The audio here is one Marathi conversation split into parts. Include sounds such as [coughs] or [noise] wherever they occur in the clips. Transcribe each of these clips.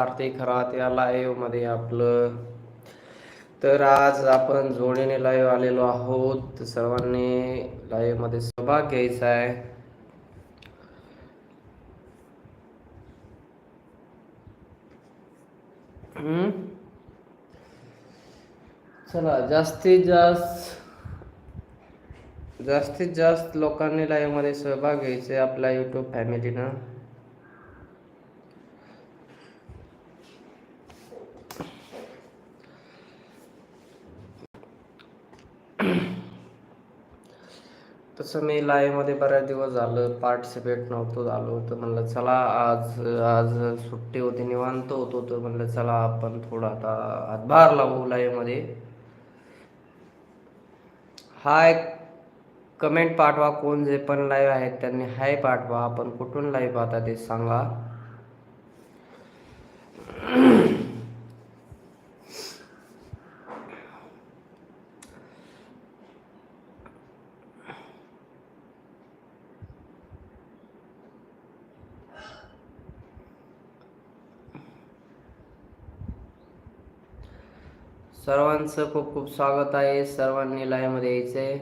आर्थिक खरात या लाईव्हमध्ये आपलं. तर आज आपण जोडीने लाईव्ह आलेलो आहोत. सर्वांनी लाईव्हमध्ये सहभाग घ्यायचा आहे. चला जास्तीत जास्त जास्तीत जास्त लोकांनी लाईव्हमध्ये सहभाग घ्यायचे आपल्या युट्यूब फॅमिलीनं तसं मी लाईव्हमध्ये बऱ्याच दिवस झालं पार्टिसिपेट नव्हतो झालो तर म्हणलं चला आज आज सुट्टी होती निवांत होतो तर म्हणलं चला आपण थोडा आता हातभार लावू लाईव्हमध्ये. हाय कमेंट पाठवा कोण जे पण लाईव्ह आहेत त्यांनी हाय पाठवा आपण कुठून लाईव्ह पाहता ते सांगा. सर्वांचं खूप खूप स्वागत आहे. सर्वांनी लाईव्हमध्ये यायचं आहे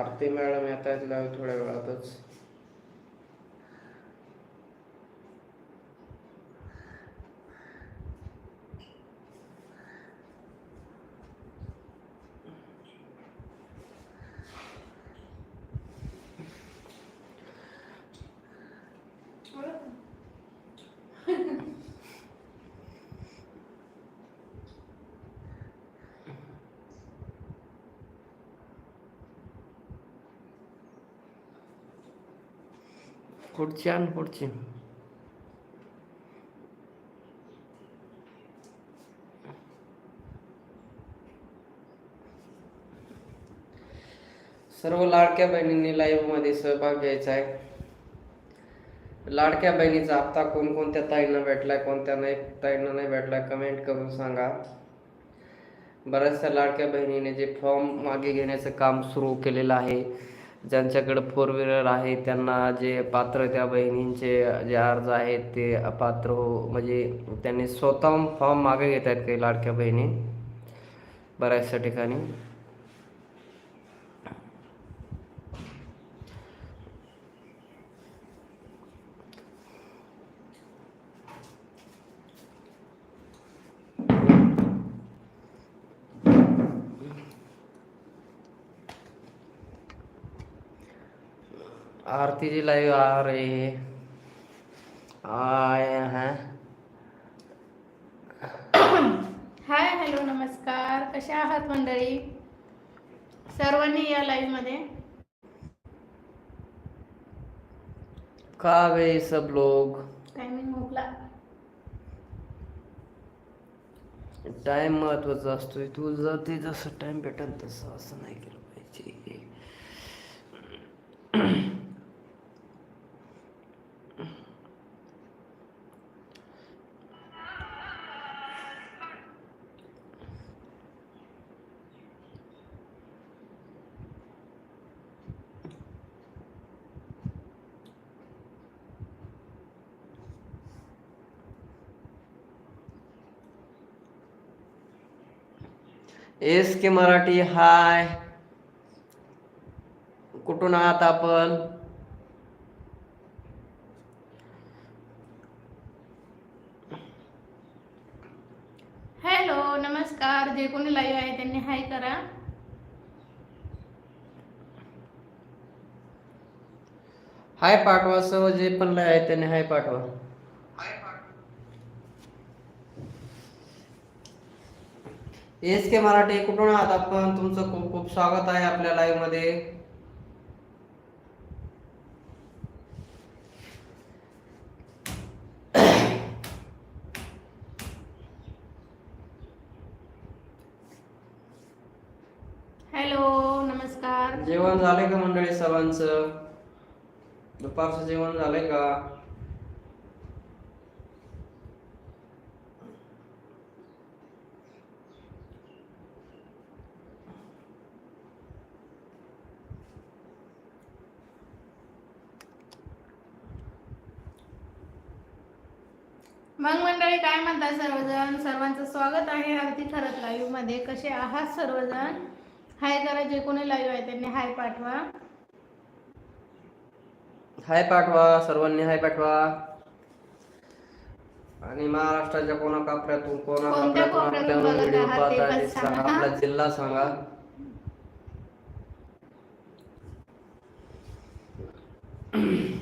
आरती मॅडम येत आहेत लाईव्ह थोड्या वेळातच. पुढची आणि पुढची सर्व लाडक्या बहिणींनी लाईव्हमध्ये सहभाग घ्यायचा आहे लाडक्या बहिणीचा हप्ता कोणकोणत्या ताईंना भेटलाय कोणत्या नाही ताईंना नाही भेटलाय कमेंट करून सांगा. बऱ्याचशा लाडक्या बहिणीने जे फॉर्म मागे घेण्याचं काम सुरू केलेलं आहे. ज्यांच्याकडं फोर व्हीलर आहे त्यांना जे पात्र त्या बहिणींचे जे अर्ज आहेत ते अपात्र हो म्हणजे त्यांनी स्वतः फॉर्म मागे घेत आहेत काही लाडक्या बहिणी. बऱ्याचशा ठिकाणी. आरती जी लाइव आ रही है। आए हैं। हाय हॅलो नमस्कार. कशा आहात मंडळी? सर्वांनी या लाईव्हमध्ये. कहा गए सब लोग। टायमिंग मोकला. टाइम महत्त्वाचा असतोय. तुझं ते जसं टाइम भेटेल तसं असं नाही केलं पाहिजे. S K Marathi hi. कुठून आहात आपण? हॅलो नमस्कार. जे कोणी लाईव्ह आहे त्यांनी हाय करा. हाय पाठवा सर्व जे पण आहे त्यांनी हाय पाठवा. एस के मराठी कुठून आहात आपण? तुमचं खूप खूप स्वागत आहे आपल्या लाईव्हमध्ये. हॅलो हॅलो नमस्कार. जेवण झालंय का मंडळी सर्वांचं? दुपारचं जेवण झालंय का? मग मंडळी काय म्हणतात सर्वजण? सर्वांचं स्वागत आहे आरती खरत लाईव्हमध्ये. कसे आहात सर्वजण? हाय करा जे कोणी लाईव्ह आहे त्यांनी हाय पाठवा. हाय पाठवा सर्वांनी हाय पाठवा. आणि महाराष्ट्राच्या कोणा कापऱ्यातून कोणा कोणत्या कापऱ्यातून व्हिडिओ पाहताय सांगा. आपला जिल्हा सांगा [clears throat]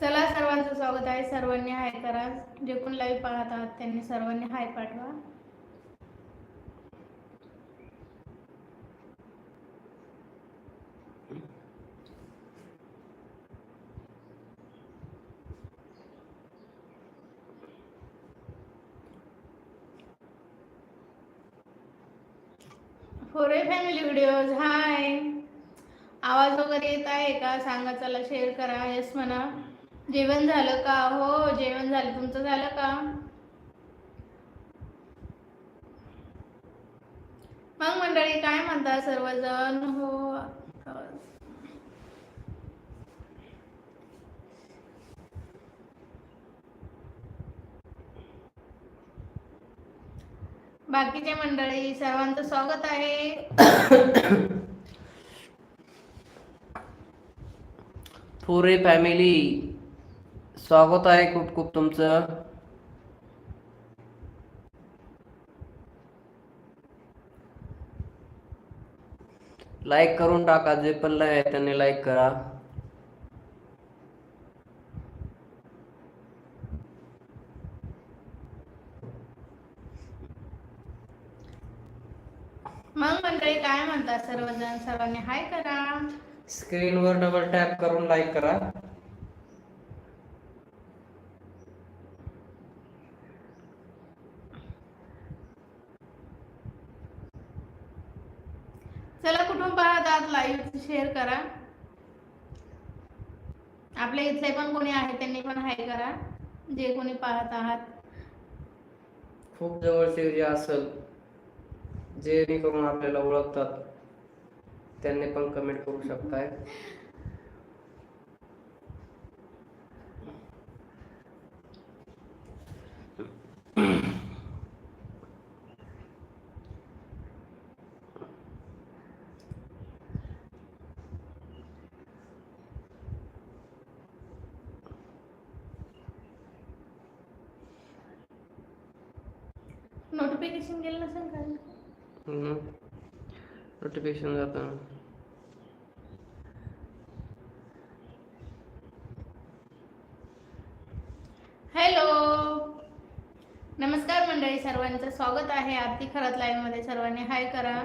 चला सर्वांचं स्वागत आहे. सर्वांनी हाय करा. जे कोण लाईव्ह पाहत आहात त्यांनी सर्वांनी हाय पाठवा. फोरे फॅमिली व्हिडिओज हाय आवाज वगैरे येत आहे का? सांगा चला शेअर करा. येस म्हणा. जेवण झालं का? हो जेवण झालं. तुमचं झालं का? मग मंडळी काय म्हणता सर्वजण? हो बाकीचे मंडळी सर्वांचं स्वागत आहे. [coughs] थोरे फॅमिली. स्वागत आहे खूप खूप तुमचं. लाईक करून टाका जे पण आहे त्यांनी लाईक करा. मग मंडळी काय म्हणतात सर्वजण सर्वांनी हाय करा. स्क्रीनवर डबल टॅप करून लाईक करा. चला कुठून आज लाईव्ह शेअर करा. आपल्या इथले पण कोणी आहे त्यांनी पण हाय करा. जे कोणी पाहत आहात. खूप जवळचे जे असल जे करून आपल्याला ओळखतात त्यांनी पण कमेंट करू शकताय. नोटिफिकेशन गेलं नसेल का? नोटिफिकेशन जातं. हॅलो नमस्कार मंडळी सर्वांचं स्वागत आहे आरती खरत लाईव्हमध्ये. सर्वांनी हाय करा.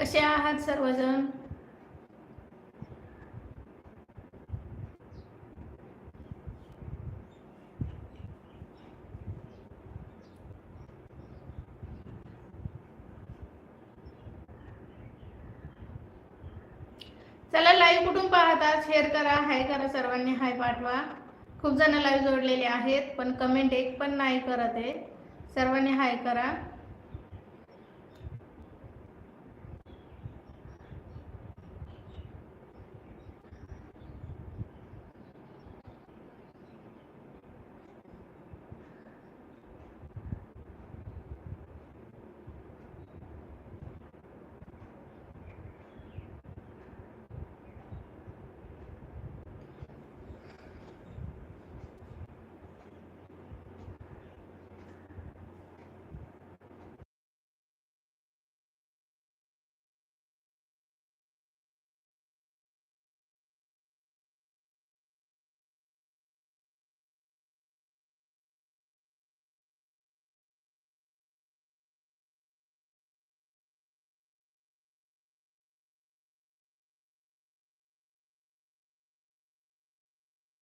कसे आहात सर्वजण? चला लाईव्ह कुठून पाहतात शेअर करा हाय करा सर्वांनी हाय पाठवा. खूप जण लाईव्ह जोडलेले आहेत पण कमेंट एक पण नाही करत आहे. सर्वांनी हाय करा.